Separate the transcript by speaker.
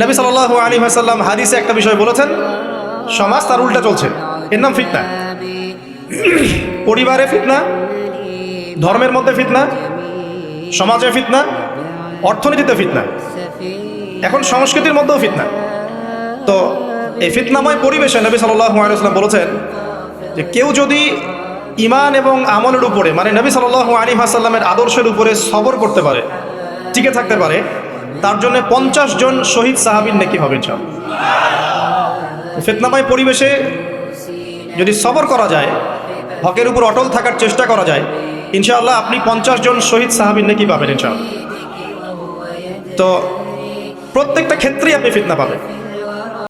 Speaker 1: নবী সাল আলী হাসাল্লাম হাদিসে একটা বিষয় বলেছেন, সমাজ তার উল্টা চলছে। এর নাম ফিতনা। পরিবারে ফিতনা, ধর্মের মধ্যে ফিতনা, সমাজে ফিতনা, অর্থনীতিতে ফিতনা। এখন সংস্কৃতির মধ্যেও ফিতনা। তো এই ফিতনাময় পরিবেশে নবী সাল্লাম বলেছেন যে কেউ যদি ইমান এবং আমলের উপরে মানে নবী সাল আলী হাসাল্লামের আদর্শের উপরে সবর করতে পারে, টিকে থাকতে পারে তার জন্য পঞ্চাশ জন শহীদ সাহাবির নেকি হবে ইনশাল ফেতনাময় পরিবেশে যদি সবর করা যায়, হকের উপর অটল থাকার চেষ্টা করা যায়, ইনশাআল্লাহ আপনি পঞ্চাশ জন শহীদ সাহাবির নেকি পাবেন, ইনশাআল্লাহ। তো প্রত্যেকটা ক্ষেত্রেই আপনি ফিতনা পাবেন।